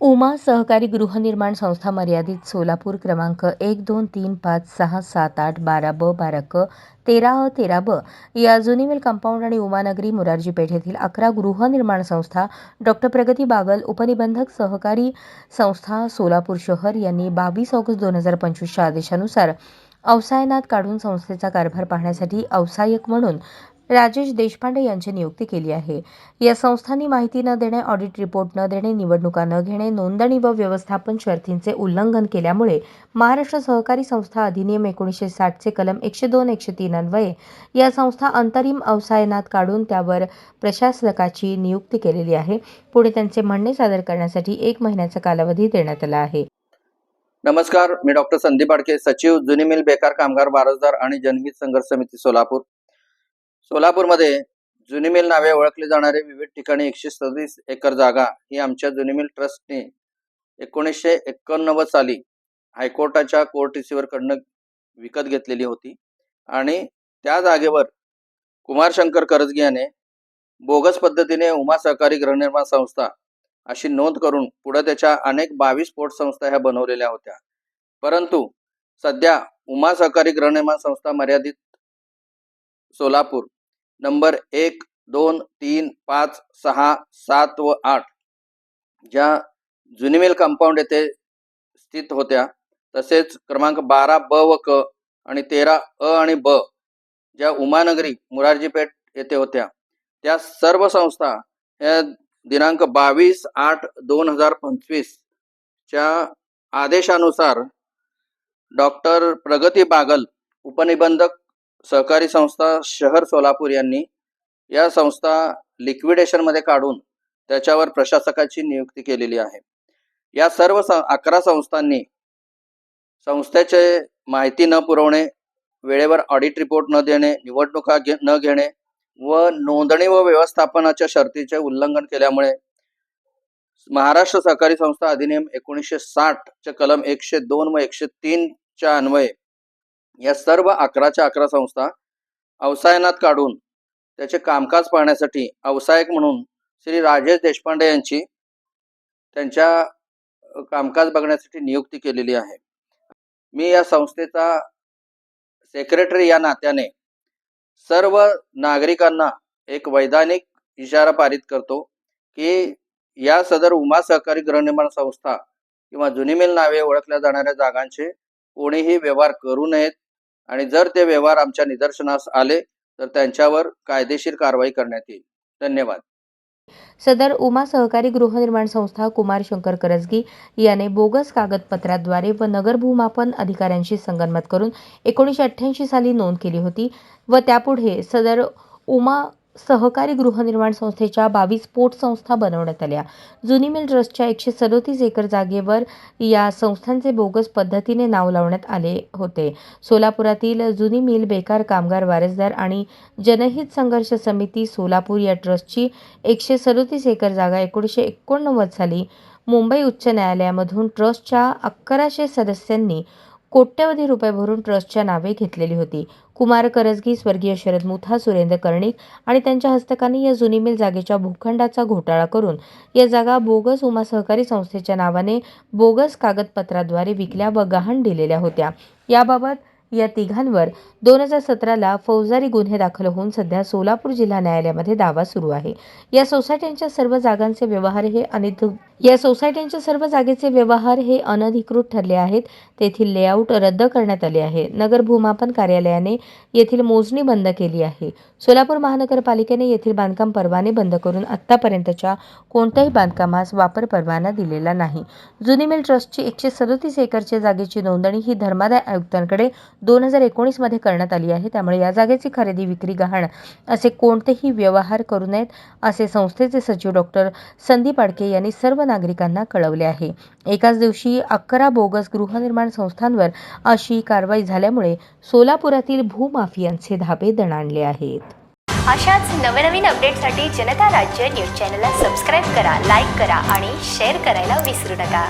उमा सहकारी गृहनिर्माण संस्था मर्यादित सोलापूर क्रमांक एक दोन तीन पाच सहा सात आठ बारा ब बारा क तेरा अ तेरा ब या जुनी मिल कंपाऊंड आणि उमानगरी मुरारजी पेठ येथील अकरा गृहनिर्माण संस्था डॉक्टर प्रगती बागल उपनिबंधक सहकारी संस्था सोलापूर शहर यांनी बावीस ऑगस्ट दोन हजार पंचवीसच्या आदेशानुसार अवसायनात काढून संस्थेचा कारभार पाहण्यासाठी अवसायक म्हणून राजेश देशपांडे यांची नियुक्ती केली आहे. या संस्थांनी माहिती न देणे ऑडिट रिपोर्ट न देणे निवडणुका न घेणे नोंदणी व व्यवस्थापन शर्थींचे उल्लंघन केल्यामुळे महाराष्ट्र सहकारी संस्था अधिनियम एकोणीसशे साठचे कलम एकशे दोन एकशे तीन अन्वये या संस्था अंतरिम अवसायनात काढून त्यावर प्रशासकाची नियुक्ती केलेली आहे. पुढे त्यांचे म्हणणे सादर करण्यासाठी एक महिन्याचा कालावधी देण्यात आला आहे. नमस्कार मी डॉक्टर संदीप आडके सचिव जुनी मिल बेकार कामगार वारसदार आणि जनहित संघर्ष समिती सोलापूर. सोलापूरमध्ये जुनी मिल नावे ओळखले जाणारे विविध ठिकाणी एकशे सव्वीस एकर जागा ही आमच्या जुनी मिल ट्रस्टने एकोणीसशे एकोणनव्वद साली हायकोर्टाच्या कोर्ट रिसिव्हरकडनं विकत घेतलेली होती. आणि त्या जागेवर कुमारशंकर करजगी याने बोगस पद्धतीने उमा सहकारी गृहनिर्माण संस्था अशी नोंद करून पुढे त्याच्या अनेक बावीस पोट संस्था ह्या बनवलेल्या होत्या. परंतु सध्या उमा सहकारी गृहनिर्माण संस्था मर्यादित सोलापूर नंबर एक दोन तीन पाच सहा सात व आठ. ज्या जुनिमेल कंपाऊंड येथे स्थित होत्या तसेच क्रमांक बारा ब व क आणि तेरा अ आणि ब ज्या उमानगरी मुरारजीपेठ येथे होत्या त्या सर्व संस्था या दिनांक बावीस आठ दोन हजार पंचवीस च्या आदेशानुसार डॉक्टर प्रगती बागल उपनिबंधक सहकारी संस्था शहर सोलापूर यांनी या संस्था लिक्विडेशनमध्ये काढून त्याच्यावर प्रशासकाची नियुक्ती केलेली आहे. या सर्व अकरा संस्थांनी संस्थेचे माहिती न पुरवणे वेळेवर ऑडिट रिपोर्ट न देणे निवडणुका घे न घेणे व नोंदणी व व्यवस्थापनाच्या शर्तीचे उल्लंघन केल्यामुळे महाराष्ट्र सहकारी संस्था अधिनियम एकोणीसशे साठच्या कलम एकशे दोन व एकशे तीनच्या अन्वये या सर्व अकराच्या अकरा संस्था अवसायनात काढून त्याचे कामकाज पाहण्यासाठी अवसायक म्हणून श्री राजेश देशपांडे यांची त्यांच्या कामकाज बघण्यासाठी नियुक्ती केलेली आहे. मी या संस्थेचा सेक्रेटरी या नात्याने सर्व नागरिकांना एक वैधानिक इशारा पारित करतो की या सदर उमा सहकारी गृहनिर्माण संस्था किंवा जुनी मिल नावे ओळखल्या जाणाऱ्या जागांचे कोणीही व्यवहार करू नयेत. आणि जर ते व्यवहार आमच्या निदर्शनास आले तर त्यांच्यावर कायदेशीर कारवाई करण्यात येईल. धन्यवाद. सदर उमा सहकारी गृहनिर्माण संस्था कुमार शंकर करजगी याने बोगस कागदपत्राद्वारे व नगर भूमापन अधिकाऱ्यांशी संगनमत करून एकोणीसशे अठ्ठ्याऐंशी साली नोंद केली होती व त्यापुढे सदर उमा सहकारी गृहनिर्माण संस्थेच्या बावीस पोट संस्था बनवण्यात आल्या. जुनी मिल ट्रस्टच्या एकशे सदोतीस एकर जागेवर या संस्थांचे बोगस पद्धतीने नाव लावण्यात आले होते. सोलापुरातील जुनी मिल बेकार कामगार वारसदार आणि जनहित संघर्ष समिती सोलापूर या ट्रस्टची एकशे सदोतीस एकर जागा एकोणीसशे एकोणनव्वद साली मुंबई उच्च न्यायालयामधून ट्रस्टच्या अकराशे सदस्यांनी कोट्यवधी रुपये भरून ट्रस्टच्या नावे घेतलेली होती. कुमार करजगी स्वर्गीय शरद मुथा सुरेंद्र कर्णिक आणि त्यांच्या हस्तकांनी या जुनी मिल जागेच्या भूखंडाचा घोटाळा करून या जागा बोगस उमा सहकारी संस्थेच्या नावाने बोगस कागदपत्राद्वारे विकल्या व गहाण दिलेल्या होत्या. याबाबत या तिघांवर दोन हजार सतराला फौजदारी गुन्हे दाखल होऊन सध्या सोलापूर जिल्हा न्यायालयामध्ये दावा सुरू आहे. या सोसायट्यांच्या सर्व जागांचे व्यवहार हे अनिध या सोसायट्यांच्या सर्व जागेचे व्यवहार हे अनधिकृत ठरले आहेत. तेथील लेआउट रद्द करण्यात आले आहे. नगर भूमापन कार्यालयाने येथील मोजणी बंद केली आहे. सोलापूर महानगरपालिकेने येथील बांधकाम परवाने बंद करून आत्तापर्यंतच्या कोणत्याही बांधकामास वापर परवाना दिलेला नाही. जुनी मिल ट्रस्टची एकशे सदोतीस एकरच्या जागेची नोंदणी ही धर्मादाय आयुक्तांकडे दोन हजार एकोणीसमध्ये करण्यात आली आहे. त्यामुळे या जागेची खरेदी विक्री गहाण असे कोणतेही व्यवहार करू नयेत असे संस्थेचे सचिव डॉक्टर संदीप आडके यांनी सर्व नागरिकांना कळवले आहे. एकाच दिवशी अकरा बोगस गृहनिर्माण संस्थांवर अशी कारवाई झाल्यामुळे सोलापुरातील भूमाफियांचे धाबे दणाणले आहेत. अशाच नवनवीन अपडेटसाठी जनता राज्य न्यूज चॅनलला सबस्क्राईब करा लाईक करा आणि शेअर करायला विसरू नका.